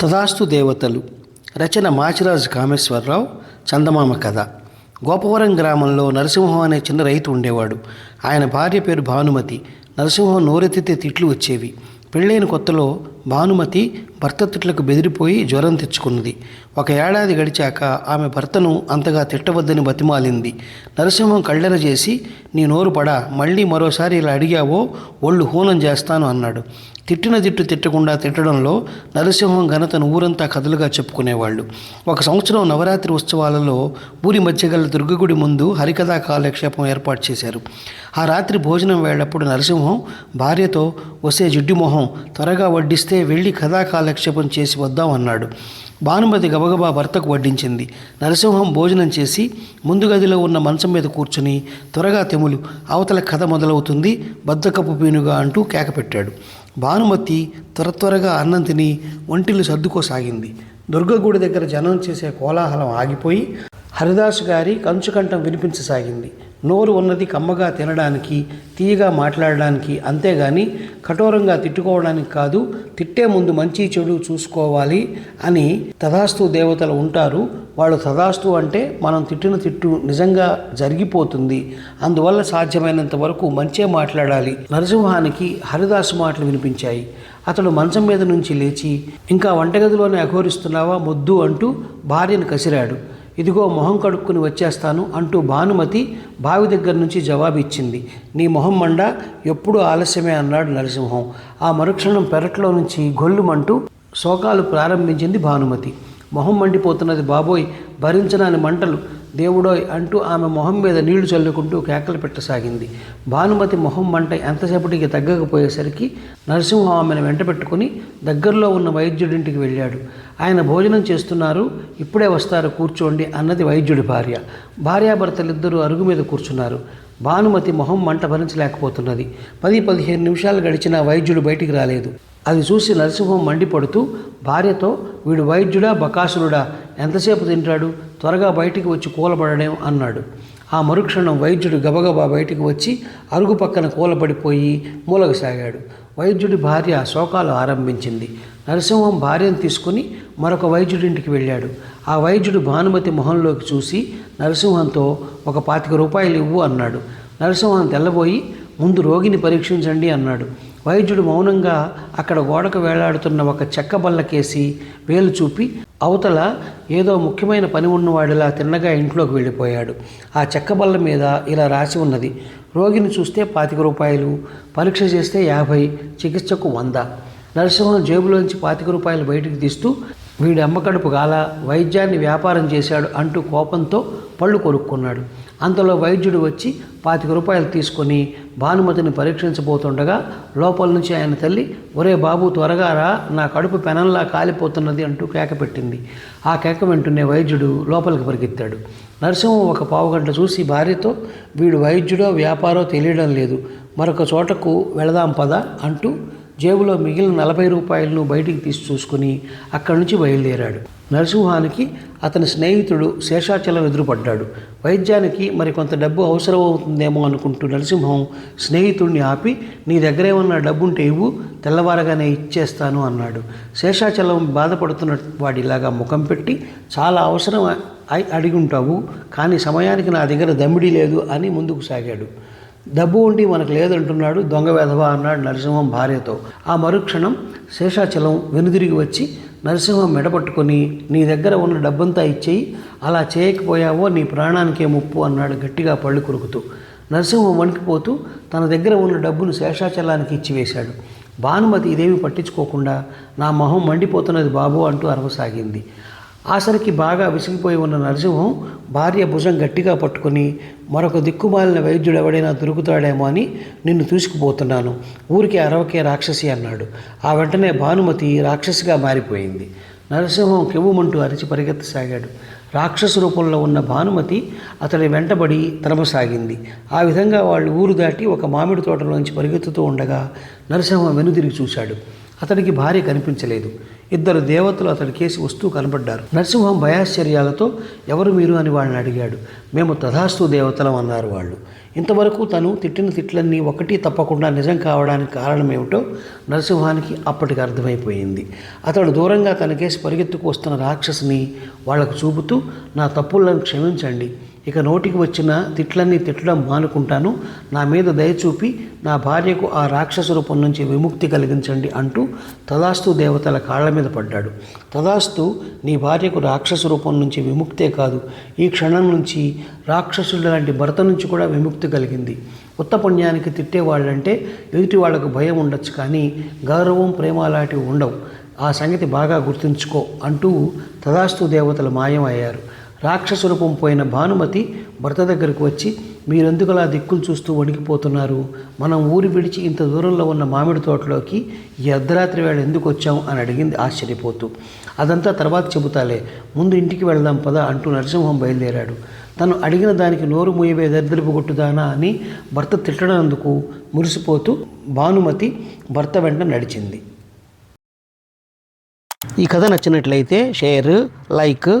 తదాస్తు దేవతలు. రచన మాచిరాజు కామేశ్వరరావు చందమామ కథ. గోపవరం గ్రామంలో నరసింహం అనే చిన్న రైతు ఉండేవాడు. ఆయన భార్య పేరు భానుమతి. నరసింహం నోరెత్తితే తిట్లు వచ్చేవి. పెళ్ళైన కొత్తలో భానుమతి భర్త తిట్లకు బెదిరిపోయి జ్వరం తెచ్చుకున్నది. ఒక ఏడాది గడిచాక ఆమె భర్తను అంతగా తిట్టవద్దని బతిమాలింది. నరసింహం కళ్ళెర చేసి నీ నోరు పడా మళ్ళీ మరోసారి ఇలా అడిగావో ఒళ్ళు హూనం చేస్తాను అన్నాడు. తిట్టిన తిట్టు తిట్టకుండా తిట్టడంలో నరసింహం ఘనతను ఊరంతా కథలుగా చెప్పుకునేవాళ్ళు. ఒక సంవత్సరం నవరాత్రి ఉత్సవాలలో ఊరి మధ్య గల దుర్గగుడి ముందు హరికథా కాలక్షేపం ఏర్పాటు చేశారు. ఆ రాత్రి భోజనం వేళప్పుడు నరసింహం భార్యతో వసే జిడ్డు మొహం త్వరగా వడ్డిస్తే వెళ్ళి కథా కాలక్షేపం చేసి వద్దాం అన్నాడు. భానుమతి గబగబా భర్తకు వడ్డించింది. నరసింహం భోజనం చేసి ముందు గదిలో ఉన్న మంచం మీద కూర్చుని త్వరగా తెములు అవతల కథ మొదలవుతుంది బద్దకప్పు పీనుగా అంటూ కేకపెట్టాడు భానుమతి త్వర త్వరగా అన్నం తిని ఒంటిలు సర్దుకోసాగింది. దుర్గగుడి దగ్గర జనం చేసే కోలాహలం ఆగిపోయి హరిదాసు గారి కంచుకంఠం వినిపించసాగింది. నోరు ఉన్నది కమ్మగా తినడానికి తీయగా మాట్లాడడానికి అంతేగాని కఠోరంగా తిట్టుకోవడానికి కాదు తిట్టే ముందు మంచి చెడు చూసుకోవాలి అని తథాస్తు దేవతలు ఉంటారు. వాళ్ళు తథాస్తు అంటే మనం తిట్టిన తిట్టు నిజంగా జరిగిపోతుంది. అందువల్ల సాధ్యమైనంత వరకు మంచే మాట్లాడాలి. నరసింహానికి హరిదాసు మాటలు వినిపించాయి. అతడు మంచం మీద నుంచి లేచి ఇంకా వంటగదిలోనే అఘోరిస్తున్నావా మొద్దు అంటూ భార్యను కసిరాడు. ఇదిగో మొహం కడుక్కుని వచ్చేస్తాను అంటూ భానుమతి బావి దగ్గర నుంచి జవాబు ఇచ్చింది నీ మొహం మండ ఎప్పుడు ఆలస్యమే అన్నాడు నరసింహం. ఆ మరుక్షణం పెరట్లో నుంచి గొల్లుమంటూ శోకాలు ప్రారంభించింది భానుమతి. మొహం మండిపోతున్నది బాబోయ్ భరించనాని మంటలు. దేవుడోయ్ అంటూ ఆమె మొహం మీద నీళ్ళు చల్లుకుంటూ కేకలు పెట్టసాగింది. భానుమతి మొహం మంట ఎంతసేపటికి తగ్గకపోయేసరికి నరసింహం ఆమెను వెంట పెట్టుకుని దగ్గరలో ఉన్న వైద్యుడింటికి వెళ్ళాడు. ఆయన భోజనం చేస్తున్నారు ఇప్పుడే వస్తారు కూర్చోండి అన్నది వైద్యుడి భార్య. భార్యాభర్తలిద్దరూ అరుగు మీద కూర్చున్నారు. భానుమతి మొహం మంట భరించలేకపోతున్నది. పది పదిహేను నిమిషాలు గడిచినా వైద్యుడు బయటికి రాలేదు. అది చూసి నరసింహం మండిపడుతూ భార్యతో వీడు వైద్యుడా బకాసురుడా ఎంతసేపు తింటాడు? త్వరగా బయటికి వచ్చి కూలబడడం అన్నాడు. ఆ మరుక్షణం వైద్యుడు గబగబా బయటికి వచ్చి అరుగు పక్కన కూలబడిపోయి మూలగసాగాడు వైద్యుడి భార్య శోకాలు ఆరంభించింది. నరసింహం భార్యను తీసుకుని మరొక వైద్యుడింటికి వెళ్ళాడు. ఆ వైద్యుడు భానుమతి మొహంలోకి చూసి నరసింహంతో ఒక పాతిక రూపాయలు ఇవ్వు అన్నాడు. నరసింహం తెల్లబోయి ముందు రోగిని పరీక్షించండి అన్నాడు. వైద్యుడు మౌనంగా అక్కడ గోడకు వేలాడుతున్న ఒక చెక్క బల్లకేసి వేలు చూపి అవతల ఏదో ముఖ్యమైన పని ఉన్నవాడిలా తిన్నగా ఇంట్లోకి వెళ్ళిపోయాడు. ఆ చెక్క బల్ల మీద ఇలా రాసి ఉన్నది రోగిని చూస్తే పాతిక రూపాయలు పరీక్ష చేస్తే యాభై చికిత్సకు వంద. నరసింహం జేబులోంచి పాతిక రూపాయలు బయటికి తీస్తూ వీడి అమ్మకడుపు గాల వైద్యాన్ని వ్యాపారం చేశాడు అంటూ కోపంతో పళ్ళు కొరుక్కున్నాడు. అంతలో వైద్యుడు వచ్చి పాతిక రూపాయలు తీసుకొని భానుమతిని పరీక్షించబోతుండగా లోపల నుంచి ఆయన తల్లి ఒరే బాబు త్వరగా రా నా కడుపు పెనంలా కాలిపోతున్నది అంటూ కేక పెట్టింది. ఆ కేక వెంటనే వైద్యుడు లోపలికి పరిగెత్తాడు. నరసింహం ఒక పావుగంట చూసి భార్యతో వీడు వైద్యుడో వ్యాపారో తెలియడం లేదు. మరొక చోటకు వెళదాం పద అంటూ జేబులో మిగిలిన నలభై రూపాయలను బయటికి తీసి చూసుకుని అక్కడి నుంచి బయలుదేరాడు. నరసింహానికి అతని స్నేహితుడు శేషాచలం ఎదురుపడ్డాడు. వైద్యానికి మరి కొంత డబ్బు అవసరం అవుతుందేమో అనుకుంటూ నరసింహం స్నేహితుడిని ఆపి నీ దగ్గర ఏమన్నా డబ్బుంటే ఇవ్వు తెల్లవారగానే ఇచ్చేస్తాను అన్నాడు. శేషాచలం బాధపడుతున్న వాడిలాగా ముఖం పెట్టి చాలా అవసరం అయి అడిగి ఉంటావు కానీ సమయానికి నా దగ్గర దమ్మిడి లేదు అని ముందుకు సాగాడు. డబ్బు ఉండి మనకు లేదంటున్నాడు దొంగ వెధవా అన్నాడు నరసింహం భార్యతో. ఆ మరుక్షణం శేషాచలం వెనుదిరిగి వచ్చి నరసింహం మెడపట్టుకొని నీ దగ్గర ఉన్న డబ్బంతా ఇచ్చేయి అలా చేయకపోయావో నీ ప్రాణానికే ముప్పు అన్నాడు గట్టిగా పళ్ళు కొరుకుతూ. నరసింహం వణికిపోతూ తన దగ్గర ఉన్న డబ్బును శేషాచలానికి ఇచ్చివేశాడు భానుమతి ఇదేమి పట్టించుకోకుండా నా మొహం మండిపోతున్నది బాబు అంటూ అరవసాగింది. ఆసరికి బాగా విసిగిపోయి ఉన్న నరసింహం భార్య భుజం గట్టిగా పట్టుకొని మరొక దిక్కుమాలిన వైద్యుడు ఎవడైనా దొరుకుతాడేమో అని నిన్ను తీసుకుపోతున్నాను. ఊరికి అరవకే రాక్షసి అన్నాడు. ఆ వెంటనే భానుమతి రాక్షసిగా మారిపోయింది. నరసింహం కెవ్వుమంటూ అరిచి పరిగెత్తసాగాడు. రాక్షస రూపంలో ఉన్న భానుమతి అతడి వెంటబడి తరమసాగింది. ఆ విధంగా వాళ్ళు ఊరు దాటి ఒక మామిడి తోటలోంచి పరిగెత్తుతూ ఉండగా నరసింహం వెనుదిరిగి చూశాడు. అతనికి భార్య కనిపించలేదు. ఇద్దరు దేవతలు అతడి కేసి వస్తూ కనబడ్డారు. నరసింహం భయాశ్చర్యాలతో ఎవరు మీరు? అని వాళ్ళని అడిగాడు. మేము తథాస్తు దేవతలం అన్నారు వాళ్ళు. ఇంతవరకు తను తిట్టిన తిట్లన్నీ ఒకటి తప్పకుండా నిజం కావడానికి కారణం ఏమిటో నరసింహానికి అప్పటికి అర్థమైపోయింది. అతడు దూరంగా తన కేసి పరిగెత్తుకు వస్తున్న రాక్షసిని వాళ్ళకు చూపుతూ నా తప్పులను క్షమించండి. ఇక నోటికి వచ్చిన తిట్లన్నీ తిట్టడం మానుకుంటాను. నా మీద దయచూపి నా భార్యకు ఆ రాక్షస రూపం నుంచి విముక్తి కలిగించండి అంటూ తదాస్తు దేవతల కాళ్ళ మీద పడ్డాడు. తదాస్తు నీ భార్యకు రాక్షస రూపం నుంచి విముక్తే కాదు. ఈ క్షణం నుంచి రాక్షసుడు లాంటి భర్త నుంచి కూడా విముక్తి కలిగింది. ఉత్త పుణ్యానికి తిట్టేవాళ్ళంటే ఎదుటి వాళ్ళకు భయం ఉండొచ్చు కానీ గౌరవం ప్రేమ లాంటివి ఉండవు. ఆ సంగతి బాగా గుర్తుంచుకో అంటూ తదాస్తు దేవతలు మాయమయ్యారు. రాక్షస రూపం పోయిన భానుమతి భర్త దగ్గరకు వచ్చి మీరెందుకు అలా దిక్కులు చూస్తూ వణికిపోతున్నారు? మనం ఊరు విడిచి ఇంత దూరంలో ఉన్న మామిడి తోటలోకి ఈ అర్ధరాత్రి వేళ ఎందుకు వచ్చాం? అని అడిగింది ఆశ్చర్యపోతూ. అదంతా తర్వాత చెబుతాలే. ముందు ఇంటికి వెళ్దాం పదా అంటూ నరసింహం బయలుదేరాడు. తను అడిగిన దానికి నోరు మూయవే దరిద్రపు కొట్టుదానా? అని భర్త తిట్టడందుకు మురిసిపోతూ భానుమతి భర్త వెంట నడిచింది. ఈ కథ నచ్చినట్లయితే షేర్ లైక్